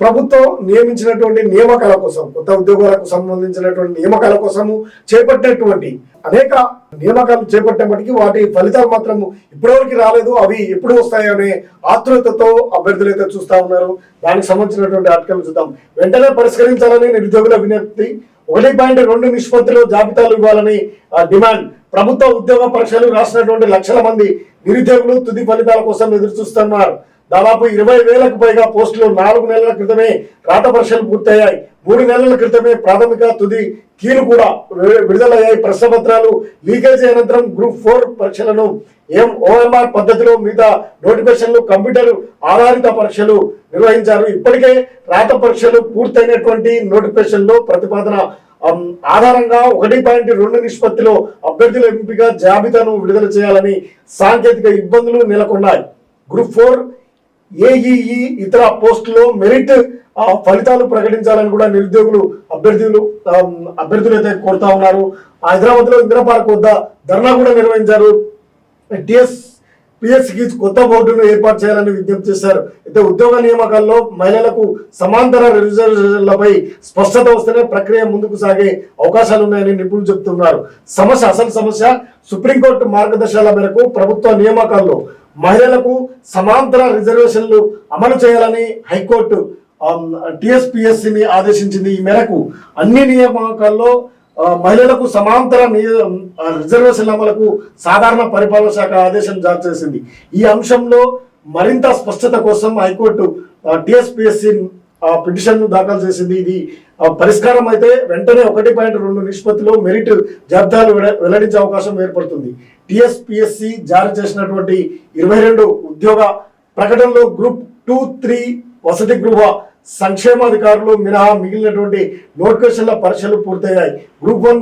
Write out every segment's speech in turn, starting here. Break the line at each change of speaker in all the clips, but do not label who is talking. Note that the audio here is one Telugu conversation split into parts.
ప్రభుత్వం నియమించినటువంటి నియామకాల కోసం కొత్త ఉద్యోగాలకు సంబంధించినటువంటి నియామకాల కోసము చేపట్టినటువంటి అనేక నియామకాలు చేపట్టినప్పటికీ వాటి ఫలితాలు మాత్రం ఇప్పటివరకు రాలేదు. అవి ఎప్పుడు వస్తాయనే ఆతృతతో అభ్యర్థులు అయితే చూస్తా ఉన్నారు. దానికి సంబంధించినటువంటి ఆటకాలు చూద్దాం. వెంటనే పరిష్కరించాలని నిరుద్యోగుల విజ్ఞప్తి. ఒకటి పాయింట్ రెండు నిష్పత్తిలో జాబితాలు ఇవ్వాలని ఆ, డిమాండ్. ప్రభుత్వ ఉద్యోగ పరీక్షలు రాసినటువంటి లక్షల మంది నిరుద్యోగులు తుది ఫలితాల కోసం ఎదురు చూస్తున్నారు దాదాపు ఇరవై వేలకు పైగా పోస్టులు నాలుగు నెలల క్రితమే రాత పరీక్షలు పూర్తయ్యాయి. మూడు నెలల క్రితమే ప్రాథమిక తుది కీలు కూడా విడుదలయ్యాయి. ప్రశ్న పత్రాలు లీకేజ్ అనంతరం గ్రూప్ ఫోర్ పరీక్షలను ఎం ఓఎంఆర్ పద్ధతిలో మిగతా నోటిఫికేషన్లు కంప్యూటర్ ఆధారిత పరీక్షలు నిర్వహించారు. ఇప్పటికే రాత పరీక్షలు పూర్తయినటువంటి నోటిఫికేషన్లో ప్రతిపాదన ఆధారంగా ఒకటి పాయింట్ రెండు నిష్పత్తిలో అభ్యర్థుల ఎంపిక జాబితాను విడుదల చేయాలని సాంకేతిక ఇబ్బందులు నెలకొన్నాయి. గ్రూప్ ఫోర్ ఏఈఈ ఇతర పోస్టులో మెరిట్ ఫలితాలు ప్రకటించాలని కూడా నిరుద్యోగులు అభ్యర్థులు అభ్యర్థులు అయితే కోరుతా ఉన్నారు. హైదరాబాద్లో ఇందిరా పార్క్ వద్ద ధర్నా కూడా నిర్వహించారు. టిఎస్ పిఎస్సికి కొత్త బోర్డును ఏర్పాటు చేయాలని విజ్ఞప్తి చేశారు. అయితే ఉద్యోగ నియామకాల్లో మహిళలకు సమాంతర రిజర్వేషన్లపై స్పష్టత వస్తేనే ప్రక్రియ ముందుకు సాగే అవకాశాలు ఉన్నాయని నిపుణులు చెబుతున్నారు. సమస్య అసలు సమస్య సుప్రీంకోర్టు మార్గదర్శకాల మేరకు ప్రభుత్వ నియామకాల్లో మహిళలకు సమాంతర రిజర్వేషన్లు అమలు చేయాలని హైకోర్టు టిఎస్పిఎస్సిని ఆదేశించింది. ఈ మేరకు అన్ని నియామకాల్లో మహిళలకు సమాంతర రిజర్వేషన్ల అమలుకు సాధారణ పరిపాలన శాఖ ఆదేశం జారీ చేసింది. ఈ అంశంలో మరింత స్పష్టత కోసం హైకోర్టు టిఎస్పిఎస్సి పిటిషన్ దాఖలు చేసింది ఇది. పరిష్కారం అయితే వెంటనే ఒకటి పాయింట్ రెండు నిష్పత్తిలో మెరిట్ జాబితాలు వెల్లడించే అవకాశం ఏర్పడుతుంది. టిఎస్పిఎస్సి జారీ చేసినటువంటి ఇరవై రెండు ఉద్యోగ ప్రకటనలో గ్రూప్ టూ త్రీ వసతి గృహ సంక్షేమాధికారులు మినహా మిగిలినటువంటి నోటిఫికేషన్ల పరీక్షలు పూర్తయ్యాయి. గ్రూప్ వన్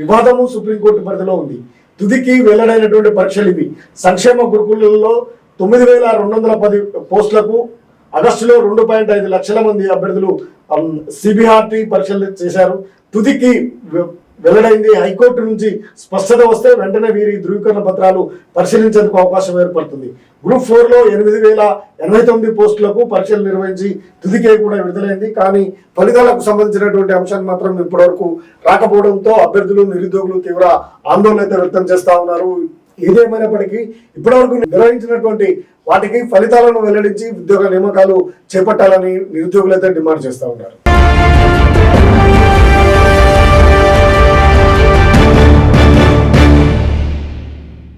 వివాదము సుప్రీంకోర్టు పరిధిలో ఉంది. తుదికి వెల్లడైనటువంటి పరీక్షలు ఇవి. సంక్షేమ గురుకులలో తొమ్మిది వేల రెండు వందల పది పోస్టులకు ఆగస్టులో రెండు పాయింట్ ఐదు లక్షల మంది అభ్యర్థులు సిబిఆర్టీ పరీక్షలు చేశారు. తుదికి వెల్లడైంది. హైకోర్టు నుంచి స్పష్టత వస్తే వెంటనే వీరి ధృవీకరణ పత్రాలు పరిశీలించేందుకు అవకాశం ఏర్పడుతుంది. గ్రూప్ ఫోర్లో ఎనిమిది వేల ఎనభై తొమ్మిది పోస్టులకు పరీక్షలు నిర్వహించి తుదికే కూడా విడుదలైంది. కానీ ఫలితాలకు సంబంధించినటువంటి అంశాన్ని మాత్రం ఇప్పటివరకు రాకపోవడంతో అభ్యర్థులు నిరుద్యోగులు తీవ్ర ఆందోళన అయితే వ్యక్తం చేస్తా ఉన్నారు. ఏదేమైనప్పటికీ ఇప్పటివరకు నిర్వహించినటువంటి వాటికి ఫలితాలను వెల్లడించి ఉద్యోగ నియామకాలు చేపట్టాలని నిరుద్యోగులైతే డిమాండ్ చేస్తా ఉన్నారు.